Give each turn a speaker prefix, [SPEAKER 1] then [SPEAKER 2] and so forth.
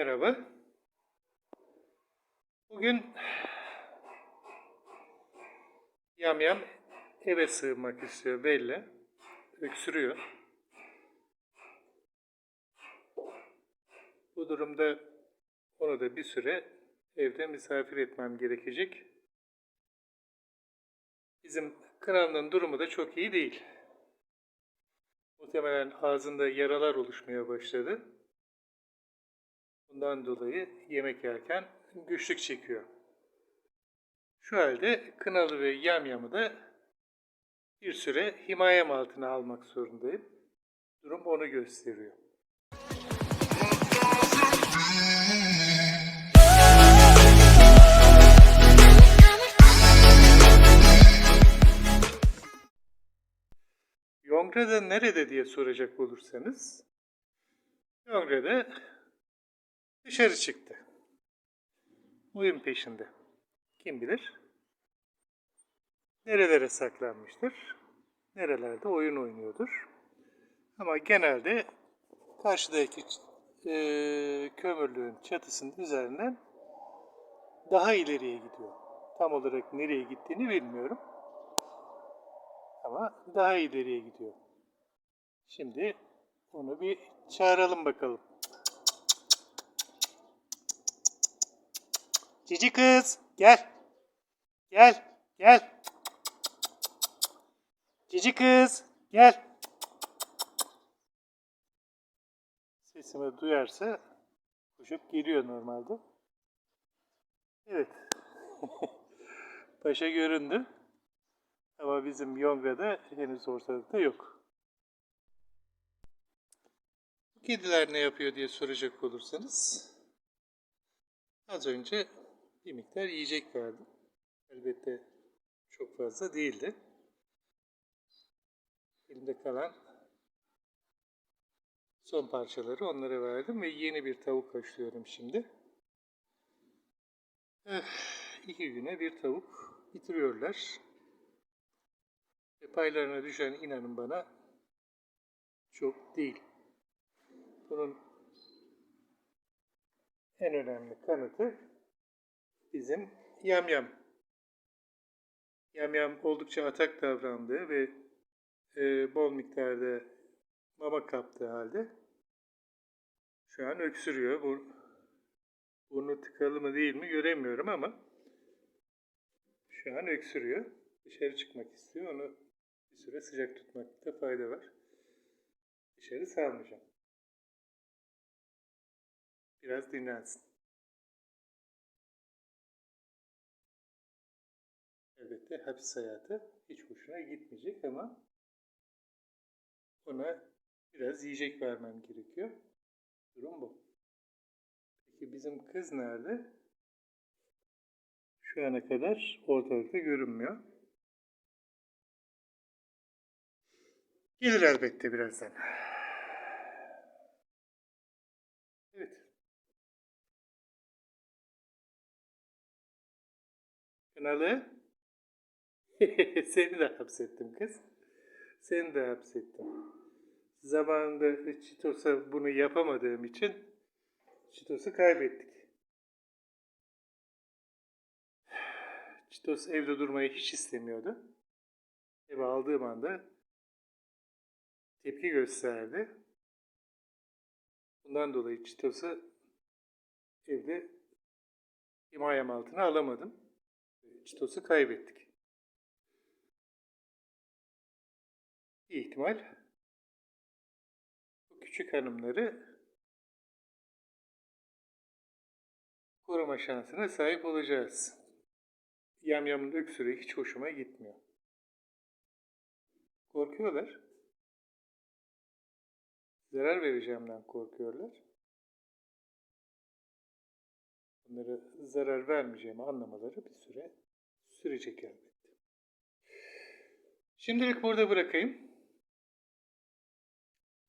[SPEAKER 1] Merhaba. Bugün yamyam eve sığınmak istiyor belli. Öksürüyor. Bu durumda onu da bir süre evde misafir etmem gerekecek. Bizim kralın durumu da çok iyi değil. Muhtemelen ağzında yaralar oluşmaya başladı. Bundan dolayı yemek yerken güçlük çekiyor. Şu halde Kınalı ve Yamyam'ı da bir süre himayem altına almak zorundayım. Durum onu gösteriyor. Yongra'da nerede diye soracak olursanız Yongra'da dışarı çıktı. Oyun peşinde. Kim bilir? Nerelere saklanmıştır? Nerelerde oyun oynuyordur? Ama genelde karşıdaki eee kömürlüğün çatısının üzerinden daha ileriye gidiyor. Tam olarak nereye gittiğini bilmiyorum. Ama daha ileriye gidiyor. Şimdi onu bir çağıralım bakalım. Cici kız gel. Gel. Gel. Cici kız gel. Sesimi duyarsa koşup geliyor normalde. Evet. Paşa göründü. Ama bizim Yongra'da henüz ortalıkta yok. Bu kediler ne yapıyor diye soracak olursanız az önce bir miktar yiyecek verdim. Elbette çok fazla değildi. Elimde kalan son parçaları onlara verdim ve yeni bir tavuk haşlıyorum şimdi. Eh, iki güne bir tavuk bitiriyorlar. Ve paylarına düşen inanın bana çok değil. Bunun en önemli kanıtı bizim yamyam. Yamyam oldukça atak davrandığı ve e, bol miktarda mama kaptığı halde şu an öksürüyor. Bu, burnu tıkalı mı değil mi göremiyorum ama şu an öksürüyor. Dışarı çıkmak istiyor. Onu bir süre sıcak tutmakta fayda var. Dışarı salmayacağım. Biraz dinlensin. Elbette hapis hayatı hiç hoşuna gitmeyecek ama ona biraz yiyecek vermem gerekiyor. Durum bu. Peki bizim kız nerede? Şu ana kadar ortalıkta görünmüyor. Gelir elbette birazdan. Evet. Kınalı. Seni de hapsettim kız. Seni de hapsettim. Zamanında Çitos'a bunu yapamadığım için Çitos'u kaybettik. Çitos evde durmayı hiç istemiyordu. Eve aldığım anda tepki gösterdi. Bundan dolayı Çitos'u evde himayem altına alamadım. Çitos'u kaybettik. Bir ihtimal bu küçük hanımları koruma şansına sahip olacağız. Yamyamın öksürüğü hiç hoşuma gitmiyor. Korkuyorlar. Zarar vereceğimden korkuyorlar. Bunlara zarar vermeyeceğimi anlamaları bir süre sürecek elbette. Şimdilik burada bırakayım.